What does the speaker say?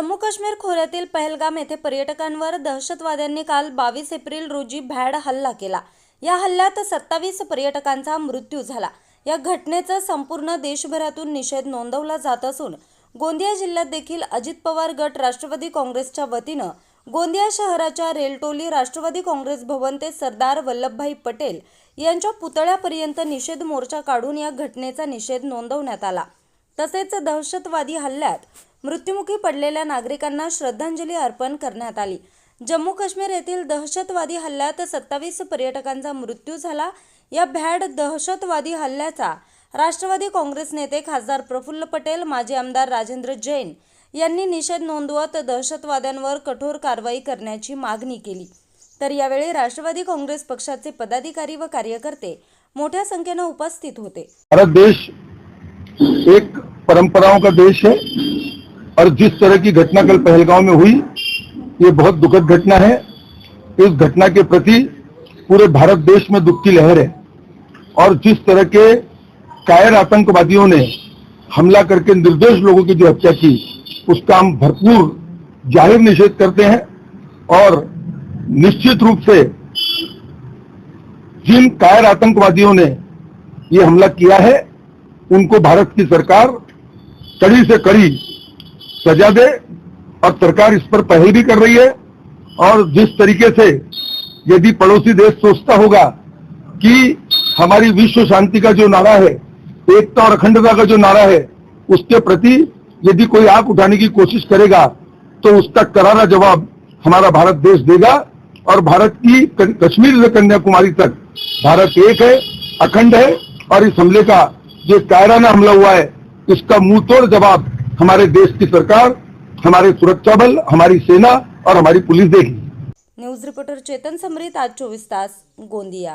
जम्मू काश्मीर खोऱ्यातील पहलगाम येथे पर्यटकांवर दहशतवाद्यांनी काल बावीस एप्रिल रोजी भॅड हल्ला केला. या हल्ल्यात सत्तावीस पर्यटकांचा मृत्यू झाला. या घटनेचा संपूर्ण देशभरातून निषेध नोंदवला जात असून गोंदिया जिल्ह्यात देखील अजित पवार गट राष्ट्रवादी काँग्रेसच्या वतीनं गोंदिया शहराच्या रेलटोली राष्ट्रवादी काँग्रेस भवन ते सरदार वल्लभभाई पटेल यांच्या पुतळ्यापर्यंत निषेध मोर्चा काढून या घटनेचा निषेध नोंदवण्यात आला. तसेच दहशतवादी हल्ल्यात मृत्युमुखी पडलेल्या नागरिकांना श्रद्धांजली अर्पण करण्यात आली. जम्मू काश्मीर येथील दहशतवादी हल्ल्यात सत्तावीस पर्यटकांचा मृत्यू झाला. या भॅड दहशतवादी हल्ल्याचा राष्ट्रवादी काँग्रेस नेते खासदार प्रफुल्ल पटेल माजी आमदार राजेंद्र जैन यांनी निषेध नोंदवत दहशतवाद्यांवर कठोर कारवाई करण्याची मागणी केली. तर यावेळी राष्ट्रवादी काँग्रेस पक्षाचे पदाधिकारी व कार्यकर्ते मोठ्या संख्येनं उपस्थित होते. भारत देश एक परंपराओं का देश है और जिस तरह की घटना कल पहलगांव में हुई, ये बहुत दुखद घटना है। इस घटना के प्रति पूरे भारत देश में दुख की लहर है और जिस तरह के कायर आतंकवादियों ने हमला करके निर्दोष लोगों की जो हत्या की उसका हम भरपूर ज़ाहिर निषेध करते हैं और निश्चित रूप से जिन कायर आतंकवादियों ने ये हमला किया है, उनको भारत की सरकार कड़ी से कड़ी सजा दे और सरकार इस पर पहल भी कर रही है। और जिस तरीके से यदि पड़ोसी देश सोचता होगा कि हमारी विश्व शांति का जो नारा है, एकता और अखंडता का जो नारा है, उसके प्रति यदि कोई आँख उठाने की कोशिश करेगा तो उसका करारा जवाब हमारा भारत देश देगा। और भारत की कश्मीर से कन्याकुमारी तक भारत एक है, अखंड है। और इस हमले का जो कायराना हमला हुआ है इसका मुँह तोड़ जवाब हमारे देश की सरकार, हमारे सुरक्षा बल, हमारी सेना और हमारी पुलिस देगी। न्यूज़ रिपोर्टर चेतन समृत आज चौबीस तास गोंदिया।